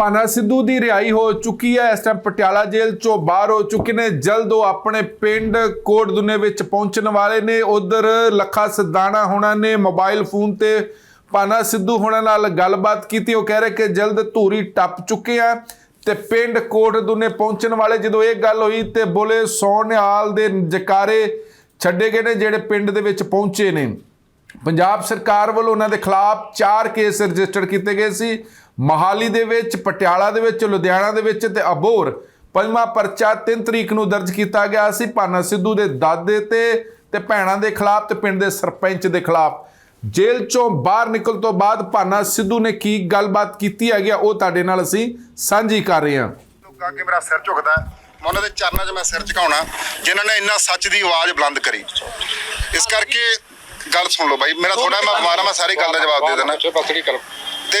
ਭਾਨਾ ਸਿੱਧੂ ਦੀ ਰਿਹਾਈ ਹੋ ਚੁੱਕੀ ਹੈ। ਇਸ ਟਾਈਮ ਪਟਿਆਲਾ ਜੇਲ੍ਹ ਚੋਂ ਬਾਹਰ ਹੋ ਚੁੱਕੇ ਨੇ। ਜਲਦ ਉਹ ਆਪਣੇ ਪਿੰਡ ਕੋਟ ਦੁਨੇ ਵਿੱਚ ਪਹੁੰਚਣ ਵਾਲੇ ਨੇ। ਉਧਰ ਲੱਖਾ ਸਦਾਣਾ ਹੋਣਾ ਨੇ ਮੋਬਾਈਲ ਫੋਨ ਤੇ ਭਾਨਾ ਸਿੱਧੂ ਹੋਣਾ ਨਾਲ ਗੱਲਬਾਤ ਕੀਤੀ। ਉਹ ਕਹਿ ਰਹੇ ਕਿ ਜਲਦ ਧੂਰੀ ਟੱਪ ਚੁੱਕੇ ਆ ਤੇ ਪਿੰਡ ਕੋਟ ਦੁਨੇ ਪਹੁੰਚਣ ਵਾਲੇ ਜਦੋਂ ਇਹ ਗੱਲ ਹੋਈ ਤੇ ਬੋਲੇ, ਸੋਨਿਆਲ ਦੇ ਜਕਾਰੇ ਛੱਡੇ ਗਏ ਨੇ ਜਿਹੜੇ ਪਿੰਡ ਦੇ ਵਿੱਚ ਪਹੁੰਚੇ ਨੇ। ਪੰਜਾਬ ਸਰਕਾਰ ਵੱਲੋਂ ਉਹਨਾਂ ਦੇ ਖਿਲਾਫ 4 ਕੇਸ ਰਜਿਸਟਰ ਕੀਤੇ ਗਏ ਸੀ। ਮਹਾਲੀ ਦੇ ਵਿੱਚ ਪਟਿਆਲਾ ਦੇ ਵਿੱਚ ਲੁਧਿਆਣਾ ਦੇ ਵਿੱਚ ਤੇ ਅਬੋਰ ਪੰਜਵਾਂ ਪਰਚਾ 3 ਤਰੀਕ ਨੂੰ ਦਰਜ ਕੀਤਾ ਗਿਆ ਸੀ ਭਾਨਾ ਸਿੱਧੂ ਦੇ ਦਾਦੇ ਤੇ ਤੇ ਭੈਣਾਂ ਦੇ ਖਿਲਾਫ ਤੇ ਪਿੰਡ ਦੇ ਸਰਪੰਚ ਦੇ ਖਿਲਾਫ। ਜੇਲ੍ਹ ਚੋਂ ਬਾਹਰ ਨਿਕਲ ਤੋਂ ਬਾਅਦ ਭਾਨਾ ਸਿੱਧੂ ਨੇ ਕੀ ਗੱਲਬਾਤ ਕੀਤੀ ਹੈਗੀ ਉਹ ਤੁਹਾਡੇ ਨਾਲ ਅਸੀਂ ਸਾਂਝੀ ਕਰ ਰਹੇ ਹਾਂ। ਲੋਕਾਂ ਅੱਗੇ ਮੇਰਾ ਸਿਰ ਝੁਕਦਾ। ਮੈਂ ਉਹਨਾਂ ਦੇ ਚਰਨਾਂ 'ਚ ਮੈਂ ਸਿਰ ਝੁਕਾਉਣਾ ਜਿਨ੍ਹਾਂ ਨੇ ਇੰਨਾ ਸੱਚ ਦੀ ਆਵਾਜ਼ ਬੁਲੰਦ ਕਰੀ। ਇਸ ਕਰਕੇ ਗੱਲ ਸੁਣ ਲਓ ਬਾਈ ਮੇਰਾ ਥੋੜਾ ਮੈਂ ਬਿਮਾਰ ਹਾਂ ਮੈਂ ਸਾਰੀ ਗੱਲ ਦਾ ਜਵਾਬ ਦੇ ਦੇਣਾ ਤੇ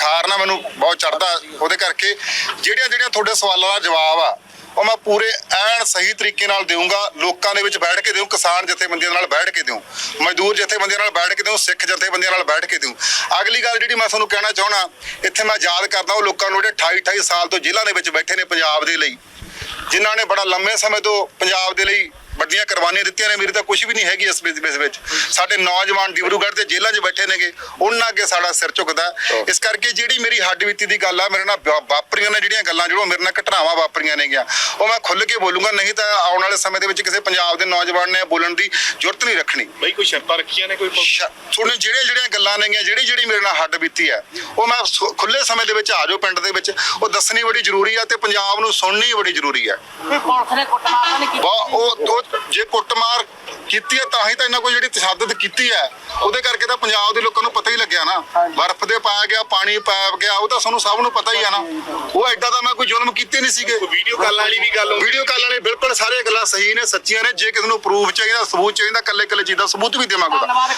ਬੁਖਾਰ ਨਾ ਮੈਨੂੰ ਬਹੁਤ ਚੜਦਾ ਉਹਦੇ ਕਰਕੇ ਜਿਹੜੀਆਂ ਜਿਹੜੀਆਂ ਤੁਹਾਡੇ ਸਵਾਲਾਂ ਦਾ ਜਵਾਬ ਆ, ਉਹ ਮੈਂ ਪੂਰੇ ਐਨ ਸਹੀ ਤਰੀਕੇ ਨਾਲ ਦੇਵਾਂਗਾ ਲੋਕਾਂ ਦੇ ਵਿੱਚ ਬੈਠ ਕੇ ਦੇਵਾਂ ਕਿਸਾਨ ਜਥੇਬੰਦੀਆਂ ਨਾਲ ਬੈਠ ਕੇ ਦੇਵਾਂ ਮਜ਼ਦੂਰ ਜਥੇਬੰਦੀਆਂ ਨਾਲ ਬੈਠ ਕੇ ਦੇਵਾਂ ਸਿੱਖ ਜਥੇਬੰਦੀਆਂ ਨਾਲ ਬੈਠ ਕੇ ਦੇਵਾਂ ਅਗਲੀ ਗੱਲ ਜਿਹੜੀ ਮੈਂ ਤੁਹਾਨੂੰ ਕਹਿਣਾ ਚਾਹਣਾ ਇੱਥੇ ਮੈਂ ਯਾਦ ਕਰਦਾ ਉਹ ਲੋਕਾਂ ਨੂੰ ਜਿਹੜੇ 28 28 ਸਾਲ ਤੋਂ ਜ਼ਿਲ੍ਹਾ ਦੇ ਵਿੱਚ ਬੈਠੇ ਨੇ ਪੰਜਾਬ ਦੇ ਲਈ, ਜਿਨ੍ਹਾਂ ਨੇ ਬੜਾ ਲੰਮੇ ਸਮੇਂ ਤੋਂ ਪੰਜਾਬ ਦੇ ਲਈ ਵੱਡੀਆਂ ਕੁਰਬਾਨੀਆਂ ਦਿੱਤੀਆਂ ਨੇ ਮੇਰੀ ਤਾਂ ਕੁਝ ਵੀ ਨਹੀਂ ਹੈਗੀ ਇਸ ਵਿੱਚ ਇਸ ਵਿੱਚ। ਸਾਡੇ ਨੌਜਵਾਨ ਡਿਬਰੂਗੜ੍ਹ ਦੇ ਜੇਲ੍ਹਾਂ 'ਚ ਬੈਠੇ ਨੇਗੇ ਉਹਨਾਂ ਅੱਗੇ ਸਾਡਾ ਸਿਰ ਝੁਕਦਾ। ਇਸ ਕਰਕੇ ਜਿਹੜੀ ਮੇਰੀ ਹੱਡ ਬੀਤੀ ਦੀ ਗੱਲ ਆ ਮੇਰੇ ਨਾਲ ਵਾਪਰੀਆਂ ਨੇ ਜਿਹੜੀਆਂ ਗੱਲਾਂ ਜਿਹੜੀਆਂ ਮੇਰੇ ਨਾਲ ਘਟਨਾਵਾਂ ਵਾਪਰੀਆਂ ਨੇਗੀਆਂ। ਉਹ ਮੈਂ ਖੁੱਲ੍ਹ ਕੇ ਬੋਲੂੰਗਾ ਨਹੀਂ ਤਾਂ ਆਉਣ ਵਾਲੇ ਸਮੇਂ ਦੇ ਵਿੱਚ ਕਿਸੇ ਪੰਜਾਬ ਦੇ ਨੌਜਵਾਨ ਨੇ ਬੋਲਣ ਦੀ ਜ਼ਰੂਰਤ ਨਹੀਂ ਰੱਖਣੀ। ਬਈ ਕੋਈ ਸ਼ਰਤਾਂ ਰੱਖੀਆਂ ਨੇ ਕੋਈ ਤੁਹਾਡੀਆਂ ਜਿਹੜੀਆਂ ਜਿਹੜੀਆਂ ਗੱਲਾਂ ਨੇਗੀਆਂ ਜਿਹੜੀ ਜਿਹੜੀ ਮੇਰੇ ਨਾਲ ਹੱਡ ਬੀਤੀ ਹੈ ਉਹ ਮੈਂ ਖੁੱਲੇ ਸਮੇਂ ਦੇ ਵਿੱਚ ਆ ਜਾਓ ਪਿੰਡ ਦੇ ਵਿੱਚ ਉਹ ਦੱਸਣੀ ਬੜੀ ਜ਼ਰੂਰੀ ਹੈ ਤੇ ਪੰਜਾਬ ਨੂੰ ਸੁਣਨੀ ਬੜੀ ਜ਼ਰੂਰੀ ਹੈ ਵੀ ਪੁਲਿਸ ਨੇ ਕੁੱਟਮਾਰ ਤਾਂ ਨਹੀਂ ਕੀਤੀ। ਬਾ ਉਹ ਉਹ ਜੇ ਕੁੱਟਮਾਰ ਕੀਤੀ ਹੈ ਤਾਂ ਹੀ ਤਾਂ ਇਹਨਾਂ ਕੋਈ ਜਿਹੜੀ ਤਸ਼ੱਦਦ ਕੀਤੀ ਹੈ। ਉਹਦੇ ਕਰਕੇ ਤਾਂ ਪੰਜਾਬ ਦੇ ਲੋਕਾਂ ਨੂੰ ਪਤਾ ਹੀ ਲੱਗਿਆ ਨਾ। ਬਰਫ਼ ਦੇ ਪਾਇਆ ਗਿਆ ਪਾਣੀ ਪਾਇਆ ਗਿਆ ਉਹ ਤਾਂ ਸਾਨੂੰ ਸਭ ਨੂੰ ਪਤਾ ਹੀ ਆ ਨਾ। ਉਹ ਐਡਾ ਤਾਂ ਮੈਂ ਕੋਈ ਜ਼ੁਲਮ ਕੀਤੇ ਨਹੀਂ ਸੀਗੇ। ਵੀਡੀਓ ਕਾਲ ਵਾਲੀ ਵੀ ਗੱਲ ਵੀਡੀਓ ਕਾਲ ਵਾਲੇ ਬਿਲਕੁਲ ਸਾਰੀਆਂ ਗੱਲਾਂ ਸਹੀ ਨੇ ਸੱਚੀਆਂ ਨੇ। ਜੇ ਕਿਸੇ ਨੂੰ ਪ੍ਰੂਫ ਚਾਹੀਦਾ ਸਬੂਤ ਚਾਹੀਦਾ ਕੱਲੇ ਕੱਲੇ ਚੀਜ਼ ਦਾ ਸਬੂਤ ਵੀ ਦੇਵਾਂਗੇ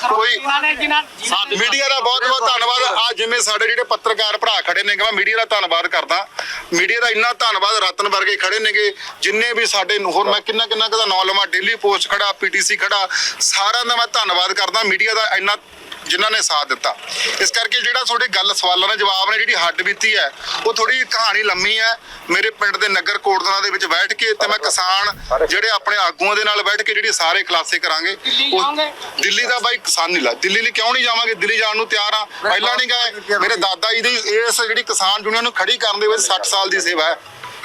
ਕੋਈ ਨੇ ਨੇ- ਮੀਡੀਆ ਦਾ ਬਹੁਤ ਬਹੁਤ ਧੰਨਵਾਦ। ਆ ਜਿਵੇਂ ਸਾਡੇ ਜਿਹੜੇ ਪੱਤਰਕਾਰ ਭਰਾ ਖੜੇ ਨੇਗੇ ਮੈਂ ਮੀਡੀਆ ਦਾ ਧੰਨਵਾਦ ਕਰਦਾ। ਮੀਡੀਆ ਦਾ ਇੰਨਾ ਧੰਨਵਾਦ ਰਤਨ ਵਰਗੇ ਖੜੇ ਨੇਗੇ ਜਿੰਨੇ ਵੀ ਸਾਡੇ ਨੂੰ- ਹੋਰ ਮੈਂ ਕਿੰਨਾ ਕਿੰਨਾ ਕਦਾ ਨਾਂ ਲਵਾਂ ਡੇਲੀ ਪੋਸਟ ਖੜਾ ਪੀਟੀਸੀ ਖੜਾ ਸਾਰਿਆਂ ਦਾ ਮੈਂ ਧੰਨਵਾਦ ਕਰਦਾ ਮੀਡੀਆ ਦਾ ਇੰਨਾ ਜਿਨ੍ਹਾਂ ਨੇ ਸਾਥ ਦਿੱਤਾ। ਇਸ ਕਰਕੇ ਜਿਹੜਾ ਤੁਹਾਡੇ ਗੱਲ ਸਵਾਲਾਂ ਦਾ ਜਵਾਬ ਨੇ ਜਿਹੜੀ ਹੱਡ ਬੀਤੀ ਹੈ ਉਹ ਥੋੜੀ ਕਹਾਣੀ ਲੰਮੀ ਹੈ। ਮੇਰੇ ਪਿੰਡ ਦੇ ਨਗਰ ਕੋਟਦਨਾ ਦੇ ਵਿੱਚ ਬੈਠ ਕੇ ਤੇ ਮੈਂ ਕਿਸਾਨ ਜਿਹੜੇ ਆਪਣੇ ਆਗੂਆਂ ਦੇ ਨਾਲ ਬੈਠ ਕੇ ਜਿਹੜੀ ਸਾਰੇ ਖਲਾਸੇ ਕਰਾਂਗੇ ਦਿੱਲੀ ਉਹ- ਜਾਓਗੇ? ਦਿੱਲੀ ਦਾ ਬਾਈ ਕਿਸਾਨ ਨਹੀਂ ਲਾ ਦਿੱਲੀ ਲਈ ਕਿਉਂ ਨਹੀਂ ਜਾਵਾਂਗੇ? ਦਿੱਲੀ ਜਾਣ ਨੂੰ ਤਿਆਰ ਆ ਪਹਿਲਾਂ ਨਹੀਂ ਗਏ। ਮੇਰੇ ਦਾਦਾ ਜੀ ਦੀ ਇਸ ਜਿਹੜੀ ਕਿਸਾਨ ਯੂਨੀਅਨ ਨੂੰ ਖੜੀ ਕਰਨ ਦੇ ਵਿੱਚ 60 ਸਾਲ ਦੀ ਸੇਵਾ ਹੈ।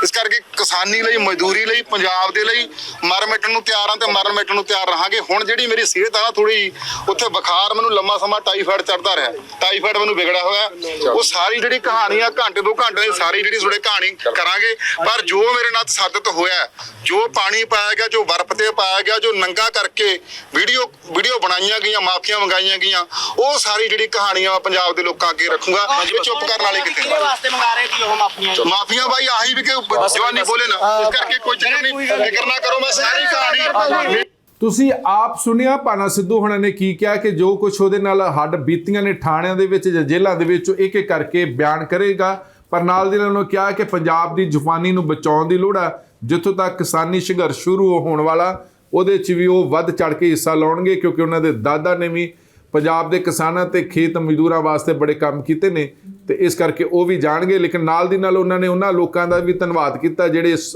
ਇਸ ਕਰਕੇ ਕਿਸਾਨੀ ਲਈ ਮਜ਼ਦੂਰੀ ਲਈ ਪੰਜਾਬ ਦੇ ਲਈ ਮਰ ਮਿਟਣ ਨੂੰ ਤਿਆਰ ਆ ਤੇ ਮਰਨ ਮਿਟਣ ਨੂੰ ਤਿਆਰ ਰਹਾਂਗੇ। ਹੁਣ ਜਿਹੜੀ ਮੇਰੀ ਸਿਹਤ ਆ ਥੋੜੀ ਉੱਥੇ ਬੁਖਾਰ ਮੈਨੂੰ ਲੰਮਾ ਸਮਾਂ ਟਾਈਫਾਇਡ ਚੜਦਾ ਰਿਹਾ। ਟਾਈਫਾਇਡ ਮੈਨੂੰ ਵਿਗੜਿਆ ਹੋਇਆ। ਉਹ ਸਾਰੀ ਜਿਹੜੀ ਕਹਾਣੀ ਆ ਘੰਟੇ ਦੋ ਘੰਟੇ ਦੀ ਸਾਰੀ ਜਿਹੜੀ ਤੁਹਾਡੇ ਕਹਾਣੀ ਕਰਾਂਗੇ। ਪਰ ਜੋ ਮੇਰੇ ਨਾਲ ਤਸੱਦਦ ਹੋਇਆ ਜੋ ਪਾਣੀ ਪਾਇਆ ਗਿਆ ਜੋ ਬਰਫ਼ ਤੇ ਪਾਇਆ ਗਿਆ ਜੋ ਨੰਗਾ ਕਰਕੇ ਵੀਡੀਓ ਵੀਡੀਓ ਬਣਾਈਆਂ ਗਈਆਂ ਮਾਫੀਆਂ ਮੰਗਾਈਆਂ ਗਈਆਂ ਉਹ ਸਾਰੀ ਜਿਹੜੀ ਕਹਾਣੀਆਂ ਮੈਂ ਪੰਜਾਬ ਦੇ ਲੋਕਾਂ ਅੱਗੇ ਰੱਖੂੰਗਾ। ਇਹ ਚੁੱਪ ਕਰਨ ਵਾਲੇ ਕਿਤੇ? ਵਾਸਤੇ ਮੰਗਾ ਰਹੇ ਸੀ ਉਹ ਮਾਫੀਆਂ? ਮਾਫੀਆਂ ਬਾਈ ਆਹੀ ਵੀ ਕਿ ਜਵਾਨੀ ਬੋਲੇ ਨਾ। ਇਸ ਕਰਕੇ ਕੋਈ ਚੱਕਰ ਨਹੀਂ। ਫਿਕਰ ਨਾ ਕਰੋ ਮੈਂ ਸਾਰੀ ਕਹਾਣੀ ਤੁਸੀਂ ਆਪ ਸੁਣਿਆ ਪਾਨਾ ਸਿੱਧੂ ਹੁਣਾਂ ਨੇ ਕੀ ਕਿਹਾ ਕਿ ਜੋ ਕੁਝ ਉਹਦੇ ਨਾਲ ਹੱਡ ਬੀਤੀਆਂ ਨੇ ਥਾਣਿਆਂ ਦੇ ਵਿੱਚ ਜਾਂ ਜੇਲ੍ਹਾਂ ਦੇ ਵਿੱਚ ਇੱਕ ਇੱਕ ਕਰਕੇ ਬਿਆਨ ਕਰੇਗਾ। ਪਰ ਨਾਲ ਦੀ ਨਾਲ ਉਹਨੇ ਕਿਹਾ ਕਿ ਪੰਜਾਬ ਦੀ ਜਵਾਨੀ ਨੂੰ ਬਚਾਉਣ ਦੀ ਲੋੜ ਆ। ਜਿੱਥੋਂ ਤੱਕ ਕਿਸਾਨੀ ਸੰਘਰਸ਼ ਸ਼ੁਰੂ ਹੋਣ ਵਾਲਾ ਉਹਦੇ 'ਚ ਵੀ ਉਹ ਵੱਧ ਚੜ ਕੇ ਹਿੱਸਾ ਲਾਉਣਗੇ ਕਿਉਂਕਿ ਉਹਨਾਂ ਦੇ ਦਾਦਾ ਨੇ ਵੀ ਪੰਜਾਬ ਦੇ ਕਿਸਾਨਾਂ ਤੇ ਖੇਤ ਮਜ਼ਦੂਰਾਂ ਵਾਸਤੇ ਬੜੇ ਕੰਮ ਕੀਤੇ ਨੇ। ਤੇ ਇਸ ਕਰਕੇ ਉਹ ਵੀ ਜਾਣਗੇ, ਲੇਕਿਨ ਨਾਲ ਦੀ ਨਾਲ ਉਹਨਾਂ ਨੇ ਉਹਨਾਂ ਲੋਕਾਂ ਦਾ ਵੀ ਧੰਨਵਾਦ ਕੀਤਾ, ਜਿਹੜੇ ਇਸ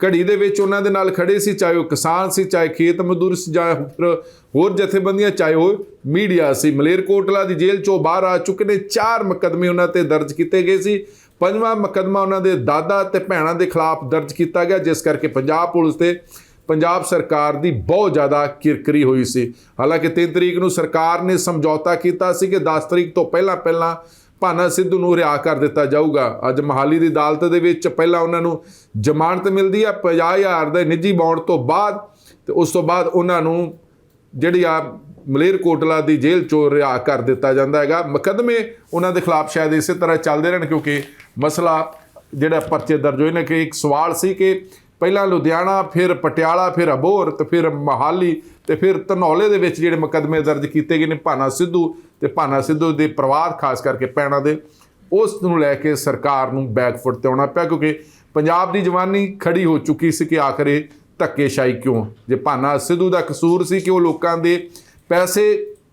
ਘੜੀ ਦੇ ਵਿੱਚ ਉਹਨਾਂ ਦੇ ਨਾਲ ਖੜੇ ਸੀ, ਚਾਹੇ ਉਹ ਕਿਸਾਨ ਸੀ, ਚਾਹੇ ਖੇਤ ਮਜ਼ਦੂਰ ਸੀ, ਜਾਂ ਫਿਰ ਹੋਰ ਜਥੇਬੰਦੀਆਂ, ਚਾਹੇ ਉਹ ਮੀਡੀਆ ਸੀ। ਮਲੇਰਕੋਟਲਾ ਦੀ ਜੇਲ੍ਹ ਚੋਂ ਬਾਹਰ ਆ ਚੁੱਕੇ ਨੇ, ਚਾਰ ਮੁਕੱਦਮੇ ਉਹਨਾਂ ਤੇ ਦਰਜ ਕੀਤੇ ਗਏ ਸੀ। ਪੰਜਵਾਂ ਮੁਕੱਦਮਾ ਉਹਨਾਂ ਦੇ ਦਾਦਾ ਤੇ ਭੈਣਾਂ ਦੇ ਖਿਲਾਫ ਦਰਜ ਕੀਤਾ ਗਿਆ, ਜਿਸ ਕਰਕੇ ਪੰਜਾਬ ਪੁਲਿਸ ਤੇ ਪੰਜਾਬ ਸਰਕਾਰ ਦੀ ਬਹੁਤ ਜ਼ਿਆਦਾ ਕਿਰਕਰੀ ਹੋਈ ਸੀ। ਹਾਲਾਂਕਿ 3 ਤਰੀਕ ਨੂੰ ਸਰਕਾਰ ਨੇ ਸਮਝੌਤਾ ਕੀਤਾ ਸੀ ਕਿ 10 ਤਰੀਕ ਤੋਂ ਪਹਿਲਾਂ ਪਹਿਲਾਂ ਭਾਨਾ ਸਿੱਧੂ ਨੂੰ ਰਿਹਾ ਕਰ ਦਿੱਤਾ ਜਾਊਗਾ। ਅੱਜ ਮਹਾਲੀ ਦੀ ਅਦਾਲਤ ਦੇ ਵਿੱਚ ਪਹਿਲਾਂ ਉਹਨਾਂ ਨੂੰ ਜ਼ਮਾਨਤ ਮਿਲਦੀ ਆ 50000 ਦੇ ਨਿੱਜੀ ਬੌਂਡ ਤੋਂ ਬਾਅਦ ਤੇ ਉਸ ਤੋਂ ਬਾਅਦ ਉਹਨਾਂ ਨੂੰ ਜਿਹੜੀ ਆ ਮਲੇਰਕੋਟਲਾ ਦੀ ਜੇਲ੍ਹ ਚੋਂ ਰਿਹਾ ਕਰ ਦਿੱਤਾ ਜਾਂਦਾ ਹੈਗਾ। ਮੁਕੱਦਮੇ ਉਹਨਾਂ ਦੇ ਖਿਲਾਫ ਸ਼ਾਇਦ ਇਸੇ ਤਰ੍ਹਾਂ ਚੱਲਦੇ ਰਹਿਣ ਕਿਉਂਕਿ ਮਸਲਾ ਜਿਹੜਾ ਪਰਚੇ ਦਰਜ ਹੋਏ ਨੇ ਕਿ ਇੱਕ ਸਵਾਲ ਸੀ ਕਿ ਪਹਿਲਾਂ ਲੁਧਿਆਣਾ, ਫਿਰ ਪਟਿਆਲਾ, ਫਿਰ ਅਬੋਹਰ ਤੇ ਫਿਰ ਮਹਾਲੀ ਤੇ ਫਿਰ ਧਨੌਲੇ ਦੇ ਵਿੱਚ ਜਿਹੜੇ ਮੁਕੱਦਮੇ ਦਰਜ ਕੀਤੇ ਗਏ ਨੇ ਭਾਨਾ ਸਿੱਧੂ ਤੇ ਭਾਨਾ ਸਿੱਧੂ ਦੇ ਪਰਿਵਾਰ, ਖਾਸ ਕਰਕੇ ਪੈਣਾ ਦੇ, ਉਸ ਨੂੰ ਲੈ ਕੇ ਸਰਕਾਰ ਨੂੰ ਬੈਕਫੁੱਟ ਤੇ ਆਉਣਾ ਪਿਆ ਕਿਉਂਕਿ ਪੰਜਾਬ ਦੀ ਜਵਾਨੀ ਖੜੀ ਹੋ ਚੁੱਕੀ ਸੀ ਕਿ ਆਖਰ ਧੱਕੇਸ਼ਾਹੀ ਕਿਉਂ? ਜੇ ਭਾਨਾ ਸਿੱਧੂ ਦਾ ਕਸੂਰ ਸੀ ਕਿ ਉਹ ਲੋਕਾਂ ਦੇ ਪੈਸੇ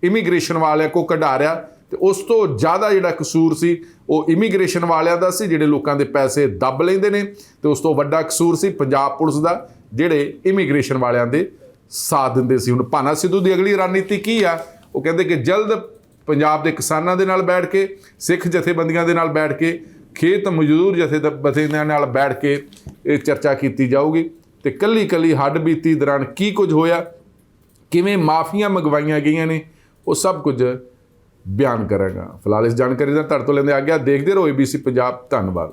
ਇਮੀਗ੍ਰੇਸ਼ਨ ਵਾਲਿਆਂ ਕੋ ਕਢਾ ਰਿਹਾ ਤੇ ਉਸ ਤੋਂ ਜ਼ਿਆਦਾ ਜਿਹੜਾ ਕਸੂਰ ਸੀ, ਉਹ ਇਮੀਗ੍ਰੇਸ਼ਨ ਵਾਲਿਆਂ ਦਾ ਸੀ, ਜਿਹੜੇ ਲੋਕਾਂ ਦੇ ਪੈਸੇ ਦੱਬ ਲੈਂਦੇ ਨੇ ਤੇ ਉਸ ਤੋਂ ਵੱਡਾ ਕਸੂਰ ਸੀ ਪੰਜਾਬ ਪੁਲਿਸ ਦਾ, ਜਿਹੜੇ ਇਮੀਗ੍ਰੇਸ਼ਨ ਵਾਲਿਆਂ ਦੇ ਸਾਥ ਦਿੰਦੇ ਸੀ। ਹੁਣ ਭਾਨਾ ਸਿੱਧੂ ਦੀ ਅਗਲੀ ਰਣਨੀਤੀ ਕੀ ਆ? ਉਹ ਕਹਿੰਦੇ ਕਿ ਜਲਦ ਪੰਜਾਬ ਦੇ ਕਿਸਾਨਾਂ ਦੇ ਨਾਲ ਬੈਠ ਕੇ, ਸਿੱਖ ਜਥੇਬੰਦੀਆਂ ਦੇ ਨਾਲ ਬੈਠ ਕੇ, ਖੇਤ ਮਜ਼ਦੂਰ ਜਥੇਬੰਦੀਆਂ ਨਾਲ ਬੈਠ ਕੇ ਇਹ ਚਰਚਾ ਕੀਤੀ ਜਾਊਗੀ। ਤੇ ਕੱਲੀ ਕੱਲੀ ਹੱਡ ਬੀਤੀ ਦੌਰਾਨ ਕੀ ਕੁਝ ਹੋਇਆ? ਕਿਵੇਂ ਮਾਫੀਆਂ ਮੰਗਵਾਈਆਂ ਗਈਆਂ ਨੇ? ਉਹ ਸਭ ਕੁਝ ਬਿਆਨ ਕਰਾਂਗਾ। ਫਿਲਹਾਲ ਇਸ ਜਾਣਕਾਰੀ ਦਾ ਤੁਹਾਡੇ ਤੋਂ ਲੈਂਦੇ ਆ ਗਿਆ ਦੇਖਦੇ ਰਹੋ ABC ਪੰਜਾਬ ਧੰਨਵਾਦ।